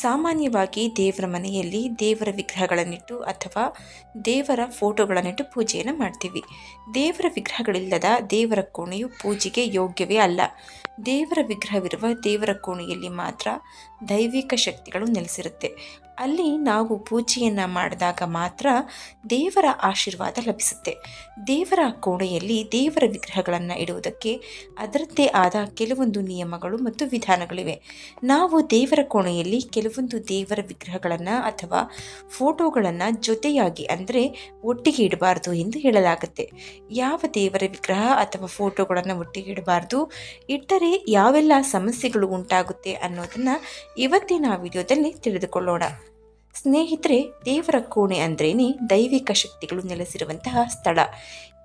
ಸಾಮಾನ್ಯವಾಗಿ ದೇವರ ಮನೆಯಲ್ಲಿ ದೇವರ ವಿಗ್ರಹಗಳನ್ನಿಟ್ಟು ಅಥವಾ ದೇವರ ಫೋಟೋಗಳನ್ನಿಟ್ಟು ಪೂಜೆಯನ್ನು ಮಾಡ್ತೀವಿ. ದೇವರ ವಿಗ್ರಹಗಳಿಲ್ಲದ ದೇವರ ಕೋಣೆಯು ಪೂಜೆಗೆ ಯೋಗ್ಯವೇ ಅಲ್ಲ. ದೇವರ ವಿಗ್ರಹವಿರುವ ದೇವರ ಕೋಣೆಯಲ್ಲಿ ಮಾತ್ರ ದೈವಿಕ ಶಕ್ತಿಗಳು ನೆಲೆಸಿರುತ್ತೆ. ಅಲ್ಲಿ ನಾವು ಪೂಜೆಯನ್ನು ಮಾಡಿದಾಗ ಮಾತ್ರ ದೇವರ ಆಶೀರ್ವಾದ ಲಭಿಸುತ್ತೆ. ದೇವರ ಕೋಣೆಯಲ್ಲಿ ದೇವರ ವಿಗ್ರಹಗಳನ್ನು ಇಡುವುದಕ್ಕೆ ಅದರದ್ದೇ ಆದ ಕೆಲವೊಂದು ನಿಯಮಗಳು ಮತ್ತು ವಿಧಾನಗಳಿವೆ. ನಾವು ದೇವರ ಕೋಣೆಯಲ್ಲಿ ಕೆಲವೊಂದು ದೇವರ ವಿಗ್ರಹಗಳನ್ನು ಅಥವಾ ಫೋಟೋಗಳನ್ನು ಜೊತೆಯಾಗಿ ಅಂದರೆ ಒಟ್ಟಿಗೆ ಇಡಬಾರ್ದು ಎಂದು ಹೇಳಲಾಗುತ್ತೆ. ಯಾವ ದೇವರ ವಿಗ್ರಹ ಅಥವಾ ಫೋಟೋಗಳನ್ನು ಒಟ್ಟಿಗೆ ಇಡಬಾರ್ದು, ಇಟ್ಟರೆ ಯಾವೆಲ್ಲ ಸಮಸ್ಯೆಗಳು ಉಂಟಾಗುತ್ತೆ ಅನ್ನೋದನ್ನು ಇವತ್ತಿನ ವಿಡಿಯೋದಲ್ಲಿ ತಿಳಿದುಕೊಳ್ಳೋಣ. ಸ್ನೇಹಿತರೆ, ದೇವರ ಕೋಣೆ ಅಂದ್ರೇನೆ ದೈವಿಕ ಶಕ್ತಿಗಳು ನೆಲೆಸಿರುವಂತಹ ಸ್ಥಳ.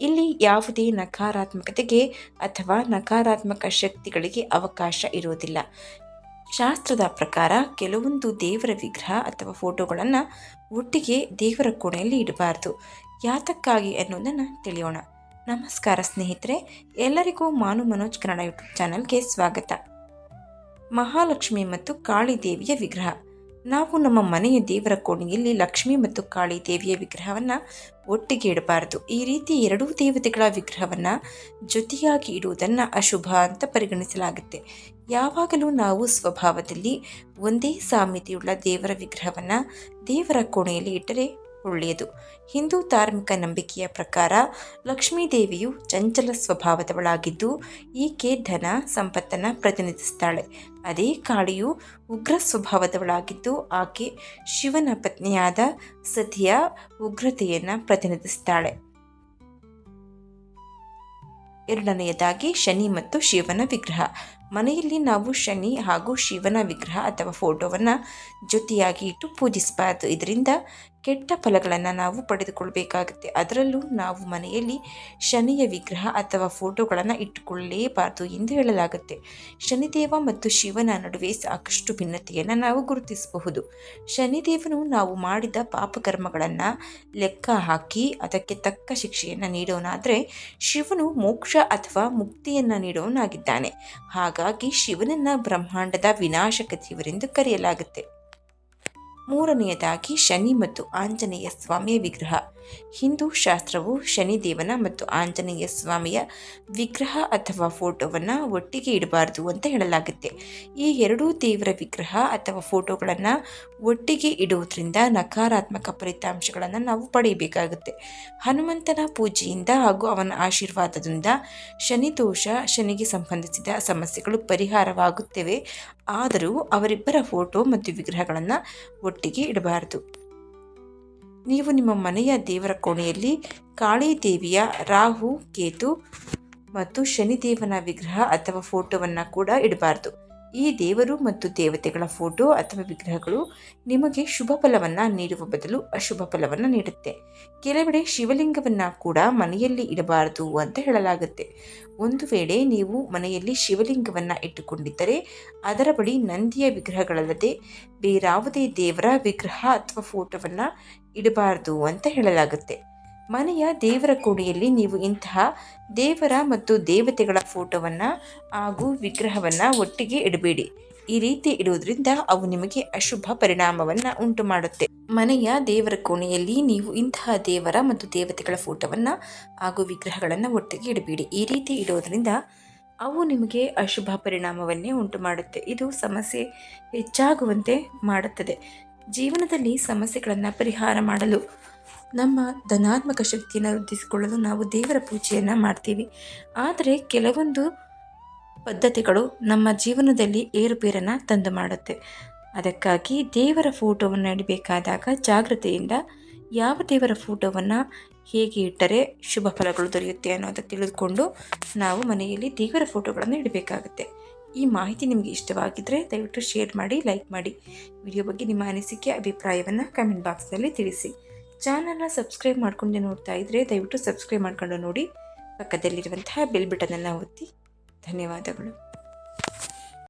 ಇಲ್ಲಿ ಯಾವುದೇ ನಕಾರಾತ್ಮಕತೆಗೆ ಅಥವಾ ನಕಾರಾತ್ಮಕ ಶಕ್ತಿಗಳಿಗೆ ಅವಕಾಶ ಇರುವುದಿಲ್ಲ. ಶಾಸ್ತ್ರದ ಪ್ರಕಾರ ಕೆಲವೊಂದು ದೇವರ ವಿಗ್ರಹ ಅಥವಾ ಫೋಟೋಗಳನ್ನು ಒಟ್ಟಿಗೆ ದೇವರ ಕೋಣೆಯಲ್ಲಿ ಇಡಬಾರ್ದು. ಯಾತಕ್ಕಾಗಿ ಅನ್ನೋದನ್ನು ತಿಳಿಯೋಣ. ನಮಸ್ಕಾರ ಸ್ನೇಹಿತರೆ, ಎಲ್ಲರಿಗೂ ಮಾನು ಮನೋಜ್ ಕನ್ನಡ ಯೂಟ್ಯೂಬ್ ಚಾನಲ್ಗೆ ಸ್ವಾಗತ. ಮಹಾಲಕ್ಷ್ಮಿ ಮತ್ತು ಕಾಳಿ ದೇವಿಯ ವಿಗ್ರಹ. ನಾವು ನಮ್ಮ ಮನೆಯ ದೇವರ ಕೋಣೆಯಲ್ಲಿ ಲಕ್ಷ್ಮಿ ಮತ್ತು ಕಾಳಿ ದೇವಿಯ ವಿಗ್ರಹವನ್ನು ಒಟ್ಟಿಗೆ ಇಡಬಾರದು. ಈ ರೀತಿ ಎರಡೂ ದೇವತೆಗಳ ವಿಗ್ರಹವನ್ನು ಜೊತೆಯಾಗಿ ಇಡುವುದನ್ನು ಅಶುಭ ಅಂತ ಪರಿಗಣಿಸಲಾಗುತ್ತೆ. ಯಾವಾಗಲೂ ನಾವು ಸ್ವಭಾವದಲ್ಲಿ ಒಂದೇ ಸಾಮ್ಯತೆಯುಳ್ಳ ದೇವರ ವಿಗ್ರಹವನ್ನು ದೇವರ ಕೋಣೆಯಲ್ಲಿ ಇಟ್ಟರೆ ಒಳ್ಳೆಯದು. ಹಿಂದೂ ಧಾರ್ಮಿಕ ನಂಬಿಕೆಯ ಪ್ರಕಾರ ಲಕ್ಷ್ಮೀ ದೇವಿಯು ಚಂಚಲ ಸ್ವಭಾವದವಳಾಗಿದ್ದು, ಈಕೆ ಧನ, ಸಂಪತ್ತನ್ನು ಪ್ರತಿನಿಧಿಸ್ತಾಳೆ. ಅದೇ ಕಾಳಿಯು ಉಗ್ರ ಸ್ವಭಾವದವಳಾಗಿದ್ದು, ಆಕೆ ಶಿವನ ಪತ್ನಿಯಾದ ಸತಿಯ ಉಗ್ರತೆಯನ್ನು ಪ್ರತಿನಿಧಿಸ್ತಾಳೆ. ಎರಡನೆಯದಾಗಿ ಶನಿ ಮತ್ತು ಶಿವನ ವಿಗ್ರಹ. ಮನೆಯಲ್ಲಿ ನಾವು ಶನಿ ಹಾಗೂ ಶಿವನ ವಿಗ್ರಹ ಅಥವಾ ಫೋಟೋವನ್ನು ಜೊತೆಯಾಗಿ ಇಟ್ಟು ಪೂಜಿಸಬಾರ್ದು. ಇದರಿಂದ ಕೆಟ್ಟ ಫಲಗಳನ್ನು ನಾವು ಪಡೆದುಕೊಳ್ಬೇಕಾಗುತ್ತೆ. ಅದರಲ್ಲೂ ನಾವು ಮನೆಯಲ್ಲಿ ಶನಿಯ ವಿಗ್ರಹ ಅಥವಾ ಫೋಟೋಗಳನ್ನು ಇಟ್ಟುಕೊಳ್ಳಲೇಬಾರದು ಎಂದು ಹೇಳಲಾಗುತ್ತೆ. ಶನಿದೇವ ಮತ್ತು ಶಿವನ ನಡುವೆ ಸಾಕಷ್ಟು ಭಿನ್ನತೆಯನ್ನು ನಾವು ಗುರುತಿಸಬಹುದು. ಶನಿದೇವನು ನಾವು ಮಾಡಿದ ಪಾಪಕರ್ಮಗಳನ್ನು ಲೆಕ್ಕ ಹಾಕಿ ಅದಕ್ಕೆ ತಕ್ಕ ಶಿಕ್ಷೆಯನ್ನು ನೀಡೋನಾದರೆ ಶಿವನು ಮೋಕ್ಷ ಅಥವಾ ಮುಕ್ತಿಯನ್ನು ನೀಡೋನಾಗಿದ್ದಾನೆ. ಹಾಗಾಗಿ ಶಿವನನ್ನು ಬ್ರಹ್ಮಾಂಡದ ವಿನಾಶಕ ದೇವರೆಂದು ಕರೆಯಲಾಗುತ್ತೆ. ಮೂರನೆಯದಾಗಿ ಶನಿ ಮತ್ತು ಆಂಜನೇಯ ಸ್ವಾಮಿಯ ವಿಗ್ರಹ. ಹಿಂದೂ ಶಾಸ್ತ್ರವು ಶನಿದೇವನ ಮತ್ತು ಆಂಜನೇಯ ಸ್ವಾಮಿಯ ವಿಗ್ರಹ ಅಥವಾ ಫೋಟೋವನ್ನು ಒಟ್ಟಿಗೆ ಇಡಬಾರ್ದು ಅಂತ ಹೇಳಲಾಗುತ್ತೆ. ಈ ಎರಡೂ ದೇವರ ವಿಗ್ರಹ ಅಥವಾ ಫೋಟೋಗಳನ್ನು ಒಟ್ಟಿಗೆ ಇಡುವುದರಿಂದ ನಕಾರಾತ್ಮಕ ಫಲಿತಾಂಶಗಳನ್ನು ನಾವು ಪಡೆಯಬೇಕಾಗುತ್ತೆ. ಹನುಮಂತನ ಪೂಜೆಯಿಂದ ಹಾಗೂ ಅವನ ಆಶೀರ್ವಾದದಿಂದ ಶನಿ ದೋಷ, ಶನಿಗೆ ಸಂಬಂಧಿಸಿದ ಸಮಸ್ಯೆಗಳು ಪರಿಹಾರವಾಗುತ್ತವೆ. ಆದರೂ ಅವರಿಬ್ಬರ ಫೋಟೋ ಮತ್ತು ವಿಗ್ರಹಗಳನ್ನು ಒಟ್ಟಿಗೆ ಇಡಬಾರದು. ನೀವು ನಿಮ್ಮ ಮನೆಯ ದೇವರ ಕೋಣೆಯಲ್ಲಿ ಕಾಳಿ ದೇವಿಯ ರಾಹು, ಕೇತು ಮತ್ತು ಶನಿದೇವನ ವಿಗ್ರಹ ಅಥವಾ ಫೋಟೋವನ್ನು ಕೂಡ ಇಡಬಾರ್ದು. ಈ ದೇವರು ಮತ್ತು ದೇವತೆಗಳ ಫೋಟೋ ಅಥವಾ ವಿಗ್ರಹಗಳು ನಿಮಗೆ ಶುಭ ಫಲವನ್ನು ನೀಡುವ ಬದಲು ಅಶುಭ ಫಲವನ್ನು ನೀಡುತ್ತೆ. ಕೆಲವೆಡೆ ಶಿವಲಿಂಗವನ್ನು ಕೂಡ ಮನೆಯಲ್ಲಿ ಇಡಬಾರದು ಅಂತ ಹೇಳಲಾಗುತ್ತೆ. ಒಂದು ವೇಳೆ ನೀವು ಮನೆಯಲ್ಲಿ ಶಿವಲಿಂಗವನ್ನು ಇಟ್ಟುಕೊಂಡಿದ್ದರೆ, ಅದರ ಬಳಿ ನಂದಿಯ ವಿಗ್ರಹಗಳಲ್ಲದೆ ಬೇರಾವುದೇ ದೇವರ ವಿಗ್ರಹ ಅಥವಾ ಫೋಟೋವನ್ನು ಇಡಬಾರದು ಅಂತ ಹೇಳಲಾಗುತ್ತೆ. ಮನೆಯ ದೇವರ ಕೋಣೆಯಲ್ಲಿ ನೀವು ಇಂತಹ ದೇವರ ಮತ್ತು ದೇವತೆಗಳ ಫೋಟೋವನ್ನು ಹಾಗೂ ವಿಗ್ರಹವನ್ನು ಒಟ್ಟಿಗೆ ಇಡಬೇಡಿ. ಈ ರೀತಿ ಇಡುವುದರಿಂದ ಅವು ನಿಮಗೆ ಅಶುಭ ಪರಿಣಾಮವನ್ನು ಉಂಟು ಮಾಡುತ್ತೆ ಮನೆಯ ದೇವರ ಕೋಣೆಯಲ್ಲಿ ನೀವು ಇಂತಹ ದೇವರ ಮತ್ತು ದೇವತೆಗಳ ಫೋಟೋವನ್ನು ಹಾಗೂ ವಿಗ್ರಹಗಳನ್ನು ಒಟ್ಟಿಗೆ ಇಡಬೇಡಿ. ಈ ರೀತಿ ಇಡೋದರಿಂದ ಅವು ನಿಮಗೆ ಅಶುಭ ಪರಿಣಾಮವನ್ನೇ ಉಂಟು ಮಾಡುತ್ತೆ ಇದು ಸಮಸ್ಯೆ ಹೆಚ್ಚಾಗುವಂತೆ ಮಾಡುತ್ತದೆ. ಜೀವನದಲ್ಲಿ ಸಮಸ್ಯೆಗಳನ್ನು ಪರಿಹಾರ ಮಾಡಲು ನಮ್ಮ ಧನಾತ್ಮಕ ಶಕ್ತಿಯನ್ನು ವೃದ್ಧಿಸಿಕೊಳ್ಳಲು ನಾವು ದೇವರ ಪೂಜೆಯನ್ನು ಮಾಡ್ತೀವಿ. ಆದರೆ ಕೆಲವೊಂದು ಪದ್ಧತಿಗಳು ನಮ್ಮ ಜೀವನದಲ್ಲಿ ಏರುಪೇರನ್ನು ತಂದು ಮಾಡುತ್ತೆ. ಅದಕ್ಕಾಗಿ ದೇವರ ಫೋಟೋವನ್ನು ಇಡಬೇಕಾದಾಗ ಜಾಗ್ರತೆಯಿಂದ ಯಾವ ದೇವರ ಫೋಟೋವನ್ನು ಹೇಗೆ ಇಟ್ಟರೆ ಶುಭ ಫಲಗಳು ದೊರೆಯುತ್ತೆ ಅನ್ನೋದನ್ನು ತಿಳಿದುಕೊಂಡು ನಾವು ಮನೆಯಲ್ಲಿ ದೇವರ ಫೋಟೋಗಳನ್ನು ಇಡಬೇಕಾಗುತ್ತೆ. ಈ ಮಾಹಿತಿ ನಿಮಗೆ ಇಷ್ಟವಾಗಿದ್ದರೆ ದಯವಿಟ್ಟು ಶೇರ್ ಮಾಡಿ, ಲೈಕ್ ಮಾಡಿ. ವಿಡಿಯೋ ಬಗ್ಗೆ ನಿಮ್ಮ ಅನಿಸಿಕೆ, ಅಭಿಪ್ರಾಯವನ್ನು ಕಮೆಂಟ್ ಬಾಕ್ಸ್ನಲ್ಲಿ ತಿಳಿಸಿ. ಚಾನಲ್ನ ಸಬ್ಸ್ಕ್ರೈಬ್ ಮಾಡ್ಕೊಂಡು ನೋಡ್ತಾ ಇದ್ದರೆ ದಯವಿಟ್ಟು ಸಬ್ಸ್ಕ್ರೈಬ್ ಮಾಡ್ಕೊಂಡು ನೋಡಿ. ಪಕ್ಕದಲ್ಲಿರುವಂತಹ ಬೆಲ್ ಬಟನನ್ನು ಒತ್ತಿ. ಧನ್ಯವಾದಗಳು.